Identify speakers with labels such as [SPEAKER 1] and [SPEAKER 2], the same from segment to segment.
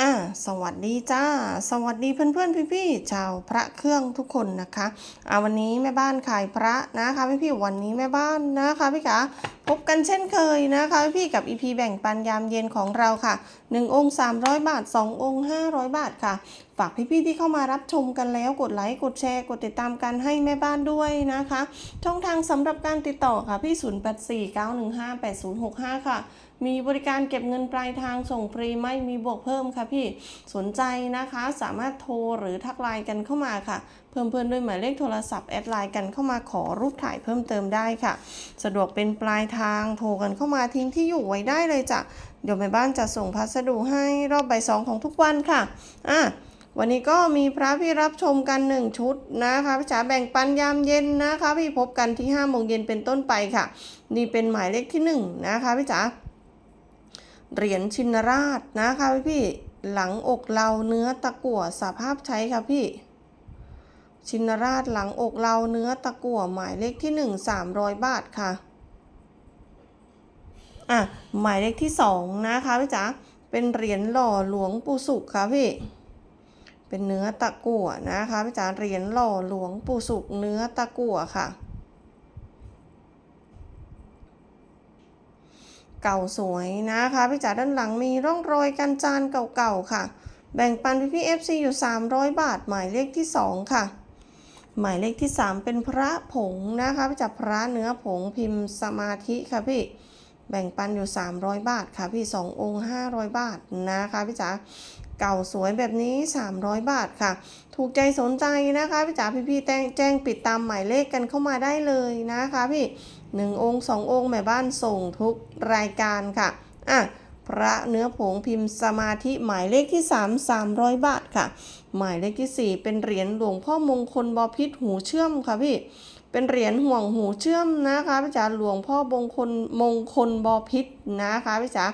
[SPEAKER 1] อ่าสวัสดีจ้า สวัสดีเพื่อนๆพี่ๆชาวพระเครื่องทุกคนนะคะอ่าวันนี้แม่บ้านขายพระนะคะพี่ๆวันนี้แม่บ้านนะคะพี่คะพบกันเช่นเคยนะคะพี่ๆกับ EP แบ่งปันยามเย็นของเราค่ะ 1 องค์ 300 บาท 2 องค์ 500 บาทค่ะ ฝากพี่ๆที่เข้ามารับชมกันแล้วกดไลค์กดแชร์ กดติดตามกันให้แม่บ้านด้วยนะคะ ช่องทางสำหรับการติดต่อค่ะพี่ 0849158065 ค่ะ มีบริการเก็บเงินปลายทางส่งฟรีไม่มีบวกเพิ่มค่ะพี่สนใจนะคะสามารถโทรหรือทักไลน์กันเข้ามาค่ะ เพิ่มเพื่อนด้วยหมายเลขโทรศัพท์แอดไลน์กันเข้ามาขอรูปถ่ายเพิ่มเติมได้ค่ะ สะดวกเป็นปลายทางโทรกันเข้ามาทิ้งที่อยู่ไว้ได้เลยจ้ะเดี๋ยวแม่บ้านจะส่งพัสดุให้รอบบ่ายสองของทุกวันค่ะอะวันนี้ก็มีพระพี่รับชมกันหนึ่งชุดนะคะพี่จ๋าแบ่งปันยามเย็นนะคะ พี่พบกันที่5โมงเย็นเป็นต้นไปค่ะ นี่เป็นหมายเลขที่ 1 นะคะพี่จ๋า เหรียญชินราชนะคะพี่พี่หลังอกเราเนื้อตะกั่วสภาพใช้ค่ะพี่ ชินราชหลังอกเราเนื้อตะกั่วหมายเลขที่1 300บาทค่ะอะหมายเลขที่2นะคะพี่จ๋าเป็นเหรียญหล่อหลวงปู่สุขค่ะพี่เป็นเนื้อตะกั่วนะคะพี่จ๋าเหรียญหล่อหลวงปู่สุกเนื้อตะกั่วค่ะ เก่าสวยนะคะพี่จ๋าด้านหลังมีร่องรอยกันจานเก่าๆค่ะ แบ่งปันพี่พี่เอฟซีอยู่ 300 บาท หมายเลขที่ 2 ค่ะ หมายเลขที่ 3 เป็นพระผงนะคะพี่จ๋าพระเนื้อผงพิมพ์สมาธิค่ะพี่แบ่งปันอยู่ 300 บาทค่ะพี่ 2 องค์ 500 บาทนะคะพี่จ๋าเก่าสวยแบบนี้ 300 บาทค่ะ ถูกใจสนใจนะคะพี่จ๋าพี่ๆแจ้งแจ้งปิดตามหมายเลขกันเข้ามาได้เลยนะคะพี่ หนึ่งองค์สององค์แม่บ้านส่งทุกรายการค่ะอะพระเนื้อผงพิมพ์สมาธิหมายเลขที่ 3 300 บาทค่ะ หมายเลขที่ 4 เป็นเหรียญหลวงพ่อมงคลบพิษหูเชื่อมค่ะพี่ เป็นเหรียญห่วงหูเชื่อมนะคะพี่จ๋าหลวงพ่อบงคลมงคลบพิษนะคะพี่จ๋า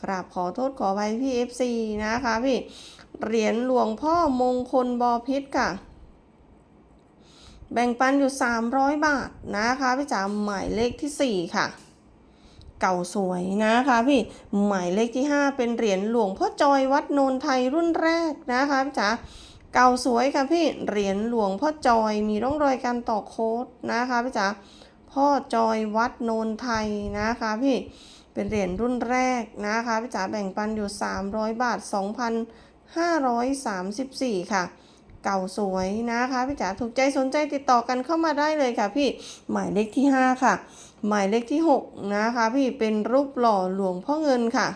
[SPEAKER 1] กราบขอโทษขออภัยพี่ FC นะคะพี่ เหรียญหลวงพ่อมงคลบอพิษค่ะ แบ่งปันอยู่ 300 บาทนะคะพี่จ๋าหมายเลขที่ 4 ค่ะ เก่าสวยนะคะพี่หมายเลขที่ 5 เป็นเหรียญหลวงพ่อจอยวัดโนนไทยรุ่นแรกนะคะพี่จ๋าเก่าสวยค่ะพี่เหรียญหลวงพ่อจอยมีร่องรอยการต่อโค้ดนะคะพี่จ๋าพ่อจอยวัดโนนไทยนะคะพี่เป็นเหรียญรุ่นแรกนะคะพี่จ๋าแบ่งปันอยู่ 300 บาท 2,534 ค่ะ เก่าสวยนะคะพี่จ๋าถูกใจสนใจติดต่อกันเข้ามาได้เลยค่ะพี่หมายเลขที่ 5 ค่ะ หมายเลขที่ 6 นะคะพี่เป็นรูปหล่อหลวงพ่อเงินค่ะ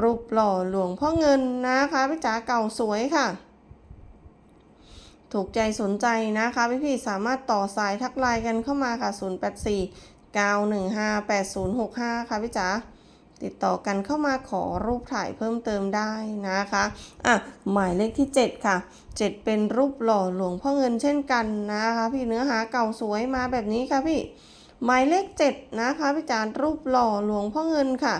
[SPEAKER 1] รูปหล่อหลวงพ่อเงินนะคะพี่จ๋าเก่าสวยค่ะ ถูกใจสนใจนะคะพี่พี่สามารถต่อสายทักไลน์กันเข้ามาค่ะ 084 9158065 ค่ะพี่จ๋า ติดต่อกันเข้ามาขอรูปถ่ายเพิ่มเติมได้นะคะอะหมายเลขที่ 7 ค่ะ 7 เป็นรูปหล่อหลวงพ่อเงินเช่นกันนะคะพี่เนื้อหาเก่าสวยมาแบบนี้ค่ะพี่ หมายเลข 7 นะคะพี่จารรูปหล่อหลวงพ่อเงินค่ะ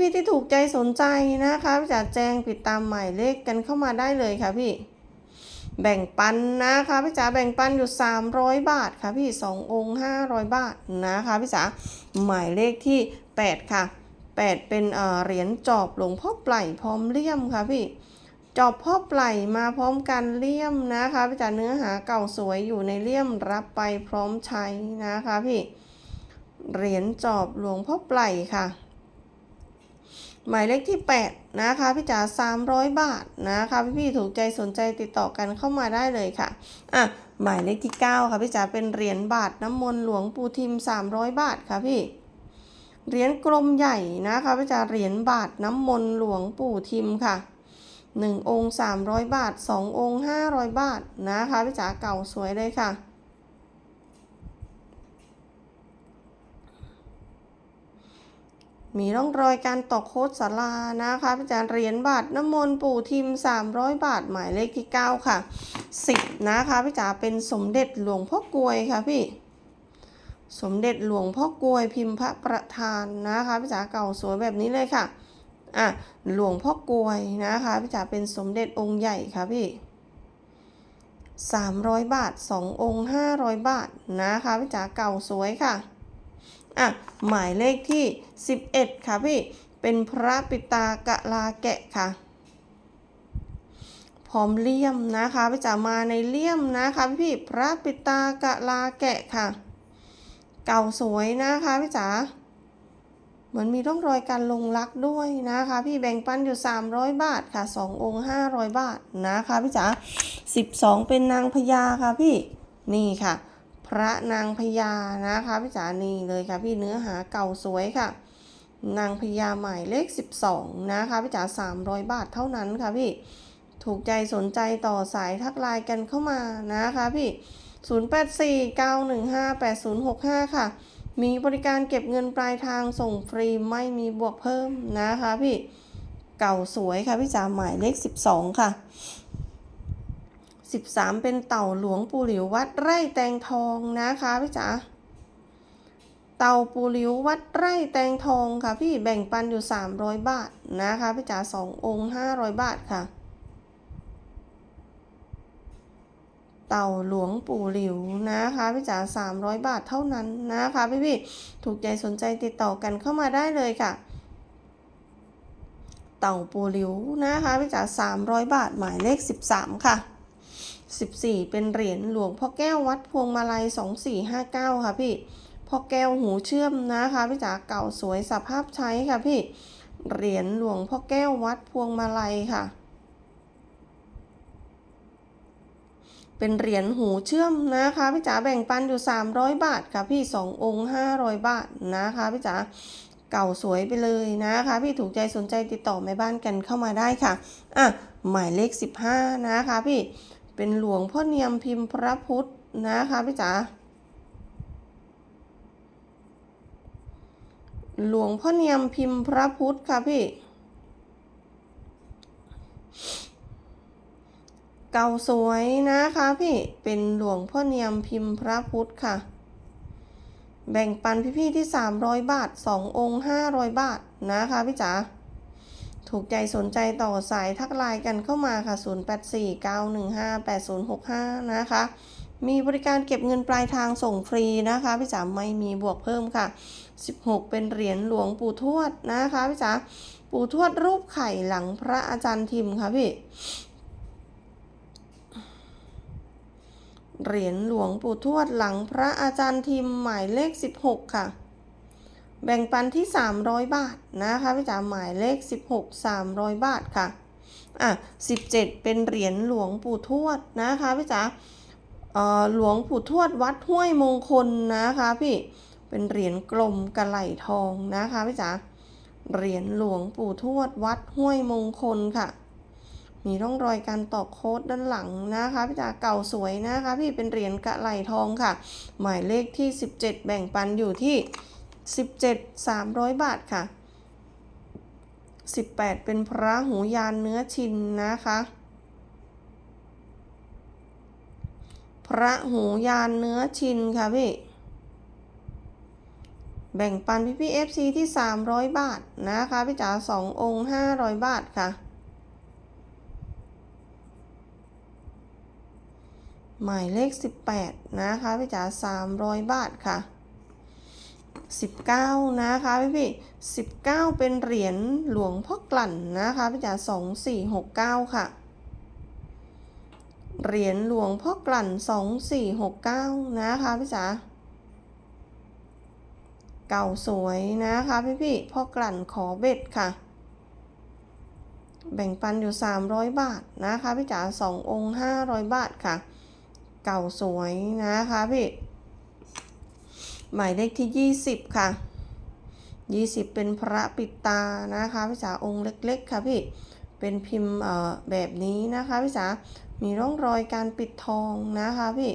[SPEAKER 1] พี่ๆที่ถูกใจสนใจนะคะพี่จ๋าแจ้งปิดตามหมายเลขกันเข้ามาได้เลยค่ะพี่ แบ่งปันนะคะพี่จ๋าแบ่งปันอยู่ 300 บาทค่ะพี่ 2 องค์ 500 บาทนะคะพี่จ๋าหมายเลขที่ 8 ค่ะ 8 เป็นเหรียญจอบหลวงพ่อไปล่พร้อมเลี่ยมค่ะพี่ จอบพ่อไปล่มาพร้อมกันเลี่ยมนะคะพี่จ๋าเนื้อหาเก่าสวยอยู่ในเลี่ยมรับไปพร้อมใช้นะคะพี่เหรียญจอบหลวงพ่อไปล่ค่ะ หมายเลขที่ 8 นะคะพี่จ๋า300 บาทนะคะพี่พี่ถูกใจสนใจติดต่อกันเข้ามาได้เลยค่ะอะหมายเลขที่ 9 ค่ะพี่จ๋าเป็นเหรียญบาทน้ำมนต์หลวงปู่ทิม 300 บาทค่ะพี่ เหรียญกลมใหญ่นะคะพี่จ๋าเหรียญบาทน้ำมนต์หลวงปู่ทิมค่ะ1องค์300บาท2องค์500บาทนะคะพี่จ๋าเก่าสวยเลยค่ะ มีร่องรอยการตอกโคดสารานะคะพี่จาเหรียญบาทน้ำมนต์ปู่ทิม300บาทหมายเลขที่9ค่ะ10นะคะพี่จ๋าเป็นสมเด็จหลวงพ่อกลวยค่ะพี่ สมเด็จหลวงพ่อกลวยพิมพ์พระประธานนะคะพี่จ๋าเก่าสวยแบบนี้เลยค่ะอะหลวงพ่อกลวยนะคะพี่จ๋าเป็นสมเด็จองค์ใหญ่ค่ะพี่300บาท2องค์500บาทนะคะพี่จ๋าเก่าสวยค่ะอะหมายเลขที่11ค่ะพี่เป็นพระปิตากะลาแกะค่ะพร้อมเลี่ยมนะคะพี่จ๋ามาในเลี่ยมนะคะพี่พระปิตากะลาแกะค่ะ เก่าสวยนะคะพี่จ๋าเหมือนมีร่องรอยการลงลักด้วยนะคะ พี่แบ่งปันอยู่ 300 บาทค่ะ 2 องค์ 500 บาทนะคะพี่จ๋า12 เป็นนางพญาค่ะพี่นี่ค่ะ พระนางพญานะคะพี่จ๋านี่เลยค่ะพี่เนื้อหาเก่าสวยค่ะ นางพญาใหม่เลข 12 นะคะพี่จ๋า300 บาทเท่านั้นค่ะพี่ถูกใจสนใจต่อสายทักไลน์กันเข้ามานะคะพี่ 0849158065 ค่ะ มีบริการเก็บเงินปลายทางส่งฟรีไม่มีบวกเพิ่มนะคะพี่เก่าสวยค่ะพี่จ๋าหมายเลข 12 ค่ะ 13 เป็นเต่าหลวงปู่หลิววัดไร่แตงทองนะคะพี่จ๋าเต่าปูหลิววัดไร่แตงทองค่ะพี่แบ่งปันอยู่ 300 บาทนะคะพี่จ๋า2องค์ 500 บาทค่ะ เต่าหลวงปู่หลิวนะคะพี่จ๋า300 บาทเท่านั้นนะคะพี่พี่ถูกใจสนใจติดต่อกันเข้ามาได้เลยค่ะ เต่าปู่หลิวนะคะพี่จ๋า300 บาทหมายเลข 13 ค่ะ 14 เป็นเหรียญหลวงพ่อแก้ววัดพวงมาลัย 2459 ค่ะพี่พ่อแก้วหูเชื่อมนะคะพี่จ๋าเก่าสวยสภาพใช้ค่ะพี่เหรียญหลวงพ่อแก้ววัดพวงมาลัยค่ะ เป็นเหรียญหูเชื่อมนะคะพี่จ๋าแบ่งปันอยู่ 300 บาทค่ะพี่ 2 องค์ 500 บาทนะคะพี่จ๋าเก่าสวยไปเลยนะคะ พี่ถูกใจสนใจติดต่อแม่บ้านกันเข้ามาได้ค่ะอะหมายเลข 15 นะคะพี่เป็นหลวงพ่อเนียมพิมพ์พระพุทธนะคะพี่จ๋าหลวงพ่อเนียมพิมพ์พระพุทธค่ะพี่ เก่าสวยนะคะพี่เป็นหลวงพ่อเนียมพิมพ์พระพุทธค่ะ แบ่งปันพี่ๆที่ 300 บาท 2 องค์ 500 บาทนะคะพี่จ๋าถูกใจสนใจต่อสายทักไลน์กันเข้ามาค่ะ 0849158065 นะคะ มีบริการเก็บเงินปลายทางส่งฟรีนะคะพี่จ๋าไม่มีบวกเพิ่มค่ะ 16 เป็นเหรียญหลวงปู่ทวดนะคะพี่จ๋าปู่ทวดรูปไข่หลังพระอาจารย์ทิมค่ะพี่ เหรียญหลวงปู่ทวดหลังพระอาจารย์ทิมหมายเลข 16 ค่ะ แบ่งปันที่ 300 บาทนะคะพี่จ๋าหมายเลข 16 300 บาทค่ะอะ17 เป็นเหรียญหลวงปู่ทวดนะคะพี่จ๋าเออหลวงปู่ทวดวัดห้วยมงคลนะคะพี่เป็นเหรียญกลมกระไหลทองนะคะพี่จ๋าเหรียญหลวงปู่ทวดวัดห้วยมงคลค่ะ มีร่องรอยการตอกโค้ดด้านหลังนะคะพี่จ๋าเก่าสวยนะคะ พี่เป็นเหรียญกระไหลทองค่ะ หมายเลขที่ 17 แบ่งปันอยู่ที่ 17 300 บาทค่ะ 18 เป็นพระหูยานเนื้อชินนะคะพระหูยานเนื้อชินค่ะพี่ แบ่งปันพี่พี่ FC ที่ 300 บาทนะคะ พี่จ๋า2องค์ 500 บาทค่ะ หมายเลข 18 นะคะพี่จ๋า300 บาทค่ะ 19 นะคะพี่พี่19 เป็นเหรียญหลวงพ่อกลั่นนะคะพี่จ๋า2469 ค่ะ เหรียญหลวงพ่อกลั่น 2469 นะคะพี่จ๋าเก่าสวยนะคะพี่พี่พ่อกลั่นขอเบ็ดค่ะ แบ่งปันอยู่ 300 บาทนะคะพี่จ๋า2องค์ 500 บาทค่ะ เก่าสวยนะคะพี่ หมายเลขที่ 20 ค่ะ 20 เป็นพระปิดตานะคะพี่จ๋าองค์เล็กๆค่ะพี่ เป็นพิมพ์เอ่อแบบนี้นะคะพี่จ๋ามีร่องรอยการปิดทองนะคะพี่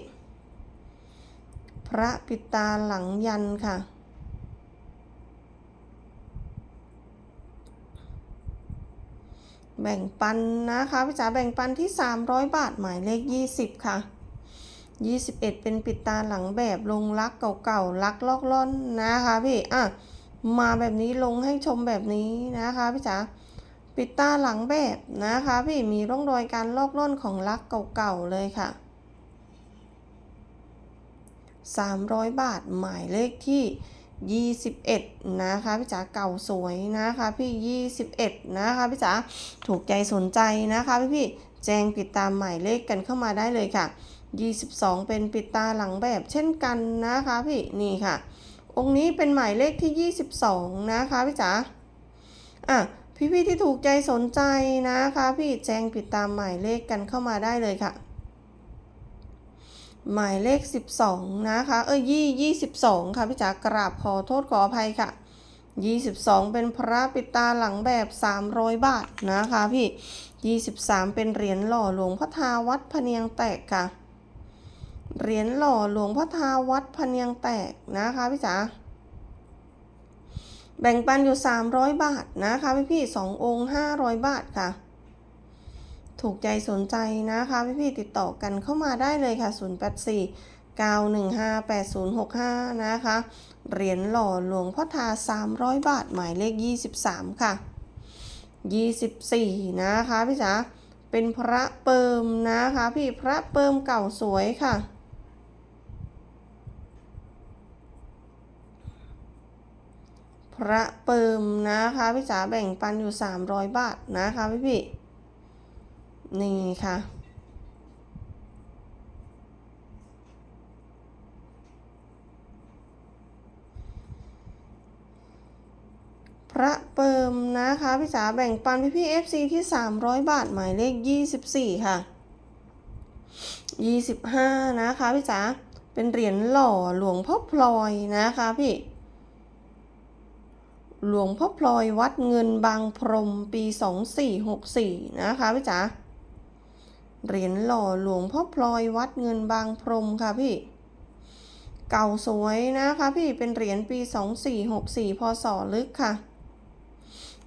[SPEAKER 1] พระปิดตาหลังยันค่ะแบ่งปันนะคะพี่จ๋าแบ่งปันที่ 300 บาทหมายเลข 20 ค่ะ 21 เป็นปิดตาหลังแบบลงรักเก่าๆรักลอกล่อนนะคะพี่อะมาแบบนี้ลงให้ชมแบบนี้นะคะพี่จ๋าปิดตาหลังแบบนะคะพี่มีร่องรอยการลอกล่อนของรักเก่าๆเลยค่ะ 300 บาทหมายเลขที่ 21 นะคะพี่จ๋าเก่าสวยนะคะพี่ 21 นะคะพี่จ๋าถูกใจสนใจนะคะพี่พี่ๆแจ้งปิดตามหมายเลขกันเข้ามาได้เลยค่ะ 22 เป็นปิดตาหลังแบบเช่นกันนะคะพี่นี่ค่ะ องค์นี้เป็นหมายเลขที่ 22 นะคะพี่จ๋าอะพี่ๆที่ถูกใจสนใจนะคะพี่แจ้งปิดตามหมายเลขกันเข้ามาได้เลยค่ะ หมายเลข 12 นะคะเอ้ยยี่22ค่ะพี่จ๋ากราบขอโทษขออภัยค่ะ 22 เป็นพระปิดตาหลังแบบ 300 บาทนะคะพี่ 23 เป็นเหรียญหล่อหลวงพ่อทาวัดพะเนียงแตกค่ะ เหรียญหล่อหลวงพ่อทาวัดพเนียงแตกนะคะพี่จ๋าแบ่งปันอยู่ 300 บาทนะคะพี่พี่สององค์500 บาทค่ะ ถูกใจสนใจนะคะพี่พี่ติดต่อกันเข้ามาได้เลยค่ะ 084 915 8065 นะคะ เหรียญหล่อหลวงพ่อทา 300 บาท หมายเลข 23 ค่ะ 24 นะคะพี่จ๋าเป็นพระเปิมนะคะ พี่พระเปิมเก่าสวยค่ะ ระเปิมนะคะพี่จ๋าแบ่งปันอยู่ 300 บาทนะคะพี่พี่นี่ค่ะ พระเปิมนะคะพี่จ๋าแบ่งปันพี่พี่ FC ที่ 300 บาท หมายเลข 24 ค่ะ 25 นะคะพี่จ๋าเป็นเหรียญหล่อหลวงพ่อพลอยนะคะพี่ หลวงพ่อพลอยวัดเงินบางพรมปี 2464 นะคะพี่จ๋าเหรียญหล่อหลวงพ่อพลอยวัดเงินบางพรมค่ะพี่ เก่าสวยนะคะพี่เป็นเหรียญปี 2464 พศลึกค่ะ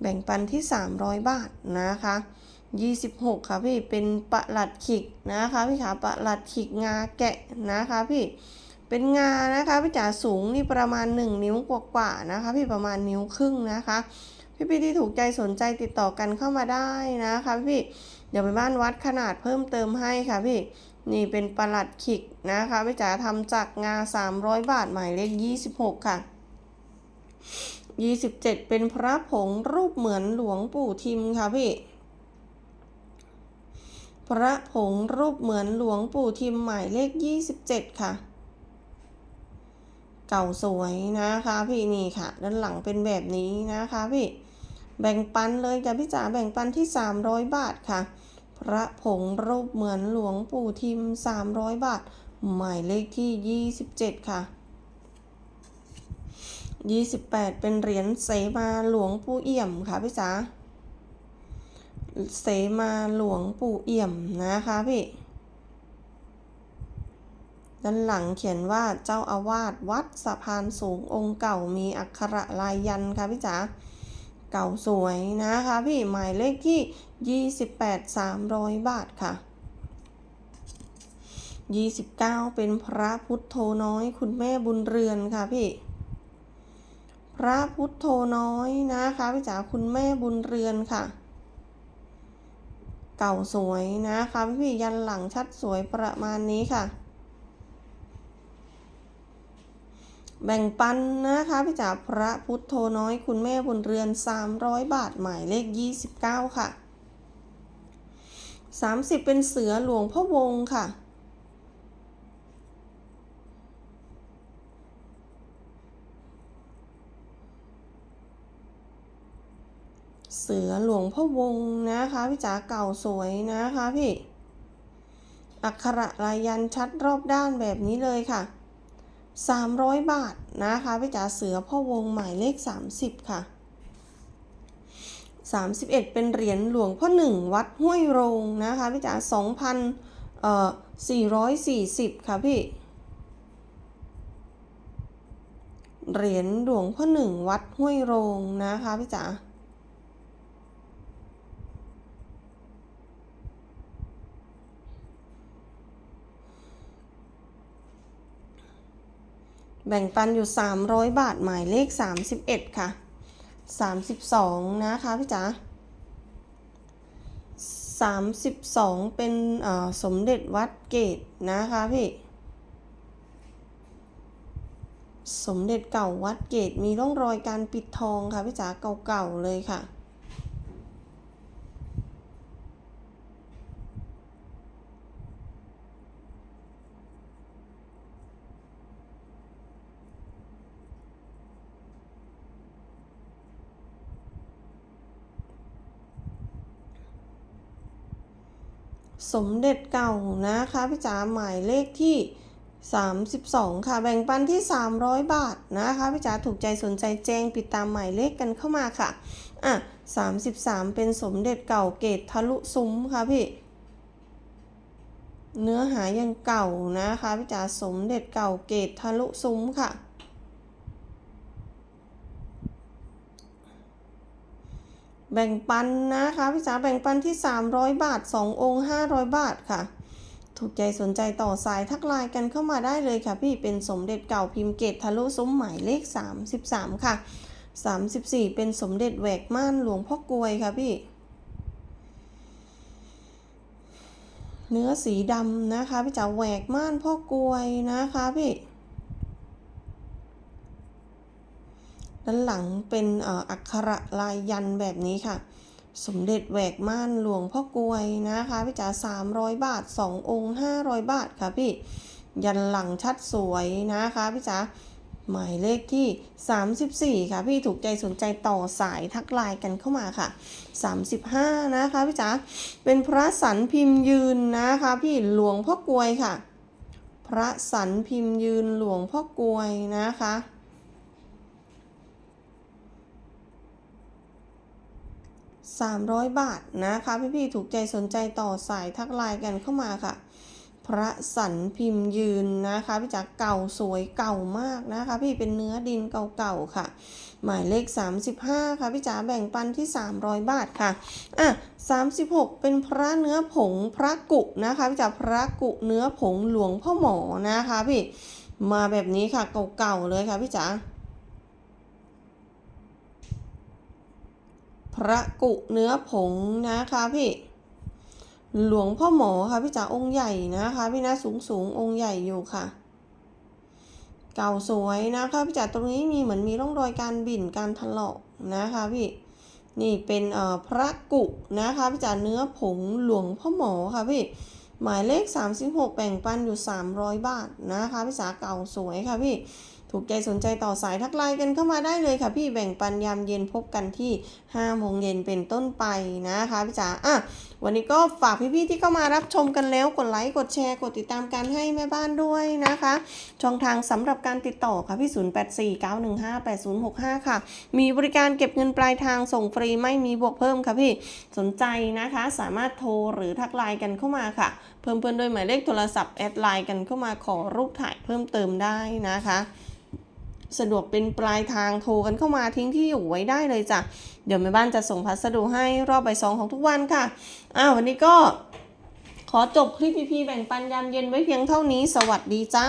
[SPEAKER 1] แบ่งปันที่ 300 บาทนะคะ 26 ค่ะพี่เป็นประหลัดขิกนะคะพี่ขาประหลัดขิกงาแกะนะคะพี่ เป็นงานะคะพี่จ๋าสูงนี่ประมาณ 1 นิ้วกว่าๆนะคะ พี่ประมาณนิ้วครึ่งนะคะ พี่พี่ๆที่ถูกใจสนใจติดต่อกันเข้ามาได้นะคะพี่เดี๋ยวไปบ้านวัดขนาดเพิ่มเติมให้ค่ะพี่นี่เป็นประหลัดขิกนะคะพี่จ๋าทำจากงา 300 บาทหมายเลข 26 ค่ะ 27 เป็นพระผงรูปเหมือนหลวงปู่ทิมค่ะพี่พระผงรูปเหมือนหลวงปู่ทิมหมายเลข 27 ค่ะ เก่าสวยนะคะพี่นี่ค่ะ ด้านหลังเป็นแบบนี้นะคะพี่แบ่งปันเลยจ้ะพี่จ๋าแบ่งปันที่ 300 บาทค่ะ พระผงรูปเหมือนหลวงปู่ทิม 300 บาท หมายเลขที่ 27 ค่ะ 28 เป็นเหรียญเสมาหลวงปู่เอี่ยมค่ะพี่จ๋าเสมาหลวงปู่เอี่ยมนะคะพี่ ด้านหลังเขียนว่าเจ้าอาวาสวัดสะพานสูงองค์เก่ามีอักขระลายยันค่ะพี่จ๋าเก่าสวยนะคะพี่หมายเลขที่ 28 300 บาทค่ะ 29 เป็นพระพุทโธน้อย คุณแม่บุญเรือนค่ะพี่ พระพุทโธน้อยนะคะพี่จ๋าคุณแม่บุญเรือนค่ะ เก่าสวยนะคะพี่ยันหลังชัดสวยประมาณนี้ค่ะ แบ่งปันนะคะพี่จ๋าพระพุทธโธน้อยคุณแม่บุญเรือน 300 บาทหมายเลข 29 ค่ะ 30 เป็นเสือหลวงพ่อวงค่ะ เสือหลวงพ่อวงนะคะพี่จ๋าเก่าสวยนะคะพี่ อักขระลายยันชัดรอบด้านแบบนี้เลยค่ะ 300 บาทนะคะพี่จ๋าเสือพ่อวงหมายเลข 30 ค่ะ 31 เป็นเหรียญหลวงพ่อหนึ่งวัดห้วยโรงนะคะพี่จ๋า2,000เอ่อ440 ค่ะพี่ เหรียญหลวงพ่อหนึ่งวัดห้วยโรงนะคะพี่จ๋า แบ่งปันอยู่ 300 บาทหมายเลข 31 ค่ะ 32 นะคะพี่จ๋า32 เป็นเอ่อสมเด็จวัดเกตนะคะพี่ สมเด็จเก่าวัดเกตมีร่องรอยการปิดทองค่ะพี่จ๋าเก่าๆเลยค่ะ สมเด็จเก่านะคะพี่จ๋าหมายเลขที่ 32 ค่ะแบ่งปันที่ 300 บาทนะคะพี่จ๋าถูกใจสนใจแจ้งติดตามหมายเลขกันเข้ามาค่ะอะ 33 เป็นสมเด็จเก่าเกตทะลุซุ้มค่ะพี่เนื้อหายังเก่านะคะพี่จ๋าสมเด็จเก่าเกตทะลุซุ้มค่ะ แบ่งปันนะคะพี่จ๋าแบ่งปันที่ 300 บาท 2 องค์ 500 บาทค่ะ ถูกใจสนใจต่อสายทักไลน์กันเข้ามาได้เลยค่ะ พี่เป็นสมเด็จเก่าพิมพ์เกตทะลุซุ้มหมายเลข 33 ค่ะ 34 เป็นสมเด็จแหวกม่านหลวงพ่อกลวยค่ะพี่ เนื้อสีดำนะคะพี่จ๋าแหวกม่านพ่อกลวยนะคะพี่ ด้านหลังเป็นอักขระลายยันแบบนี้ค่ะ สมเด็จแหวกม่านหลวงพ่อกลวยนะคะพี่จ๋า300บาท2องค์500บาทค่ะพี่ ยันหลังชัดสวยนะคะพี่จ๋าหมายเลขที่ 34 ค่ะ พี่ถูกใจสนใจต่อสายทักไลน์กันเข้ามาค่ะ 35 นะคะพี่จ๋าเป็นพระสันพิมพ์ยืนนะคะพี่หลวงพ่อกลวยค่ะ พระสันพิมพ์ยืนหลวงพ่อกลวยนะคะ 300 บาทนะคะ พี่ๆถูกใจสนใจต่อสายทักไลน์กันเข้ามาค่ะ พระสันพิมพ์ยืนนะคะ พี่จ๋าเก่าสวยเก่ามากนะคะ พี่เป็นเนื้อดินเก่าๆค่ะ หมายเลข 35 ค่ะพี่จ๋าแบ่งปันที่ 300 บาทค่ะอะ36 เป็นพระเนื้อผงพระกุนะคะพี่จ๋าพระกุเนื้อผงหลวงพ่อหมอนะคะพี่มาแบบนี้ค่ะเก่าๆเลยค่ะพี่จ๋า พระกุเนื้อผงนะคะพี่ หลวงพ่อหมอค่ะพี่จ๋าองค์ใหญ่นะคะ พี่นะสูงสูงองค์ใหญ่อยู่ค่ะ เก่าสวยนะคะพี่จ๋าตรงนี้มีเหมือนมีร่องรอยการบิ่นการถลอกนะคะพี่นี่เป็นเอ่อพระกุนะคะพี่จ๋าเนื้อผงหลวงพ่อหมอค่ะพี่หมายเลข 36แบ่งปันอยู่ 300 บาทนะคะพี่จ๋าเก่าสวยค่ะพี่ ถูกใจสนใจต่อสายทักไลน์กันเข้ามาได้เลยค่ะ พี่แบ่งปันยามเย็นพบกันที่5โมงเย็นเป็นต้นไปนะคะพี่จ๋าอะวันนี้ก็ฝากพี่ๆที่เข้ามารับชมกันแล้วกดไลค์กดแชร์กดติดตามการให้แม่บ้านด้วยนะคะ ช่องทางสำหรับการติดต่อค่ะพี่ 0849158065 ค่ะ มีบริการเก็บเงินปลายทางส่งฟรีไม่มีบวกเพิ่มค่ะพี่สนใจนะคะ สามารถโทรหรือทักไลน์กันเข้ามาค่ะ เพิ่มเพื่อนด้วยหมายเลขโทรศัพท์แอดไลน์กันเข้ามาขอรูปถ่ายเพิ่มเติมได้นะคะ สะดวกเป็นปลายทางโทรกันเข้ามาทิ้งที่อยู่ไว้ได้เลยจ้ะ เดี๋ยวแม่บ้านจะส่งพัสดุให้รอบใบสองของทุกวันค่ะ อ้าววันนี้ก็ขอจบคลิปพีพีแบ่งปันยามเย็นไว้เพียงเท่านี้ สวัสดีจ้า